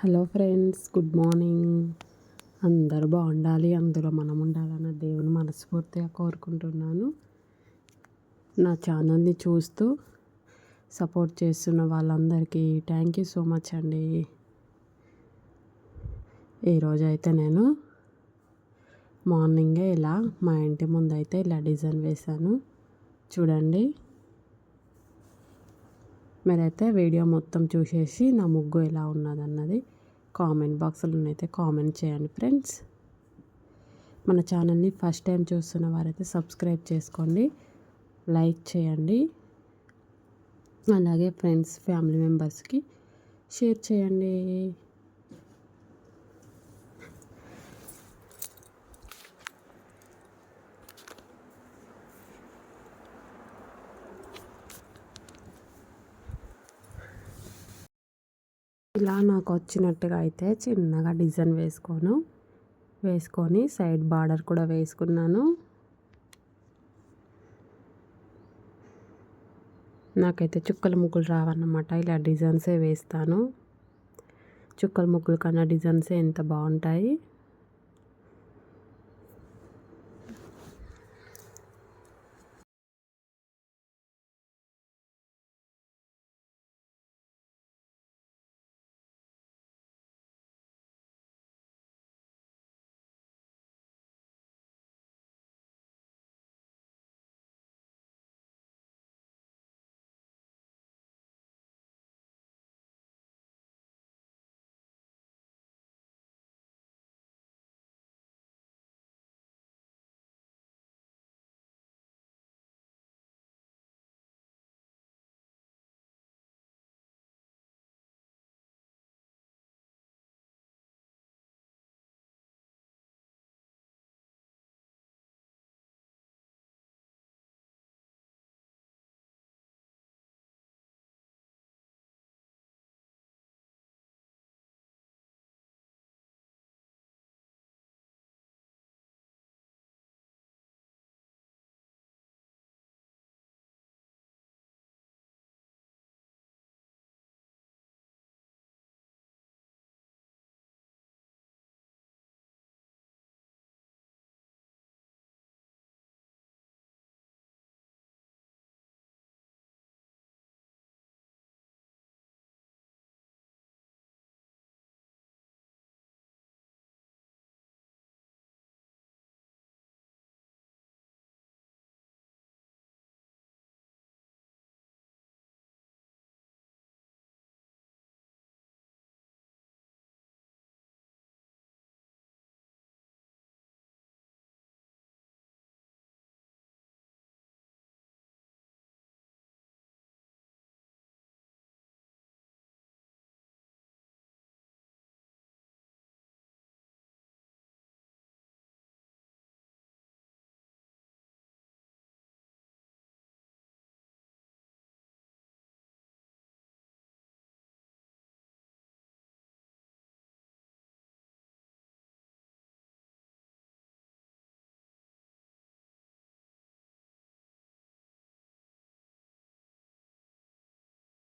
Hello friends good morning. అందరూ బాగుండాలి అందులో మనం ఉండాలన్న దేవుని మనస్ఫూర్తిగా కోరుకుంటున్నాను. నా ఛానల్ని చూస్తూ సపోర్ట్ చేస్తున్న వాళ్ళందరికీ థ్యాంక్ యూ సో మచ్ అండి. ఈరోజు అయితే నేను మార్నింగే ఇలా మా ఇంటి ముందు అయితే ఇలా డిజైన్ వేశాను. చూడండి. మీరైతే వీడియో మొత్తం చూసేసి నా ముగ్గు ఎలా ఉన్నదన్నది కామెంట్ బాక్స్లో అయితే కామెంట్ చేయండి ఫ్రెండ్స్. మన ఛానల్ని ఫస్ట్ టైం చూస్తున్న వారైతే సబ్స్క్రైబ్ చేసుకోండి లైక్ చేయండి అలాగే ఫ్రెండ్స్ ఫ్యామిలీ మెంబర్స్కి షేర్ చేయండి. ఇలా నాకు వచ్చినట్టుగా అయితే చిన్నగా డిజైన్ వేసుకోను. వేసుకొని సైడ్ బార్డర్ కూడా వేసుకున్నాను. నాకైతే చుక్కల ముగ్గులు రావన్నమాట. ఇలా డిజైన్సే వేస్తాను. చుక్కల ముగ్గులు కన్నా డిజైన్సే ఎంత బాగుంటాయి.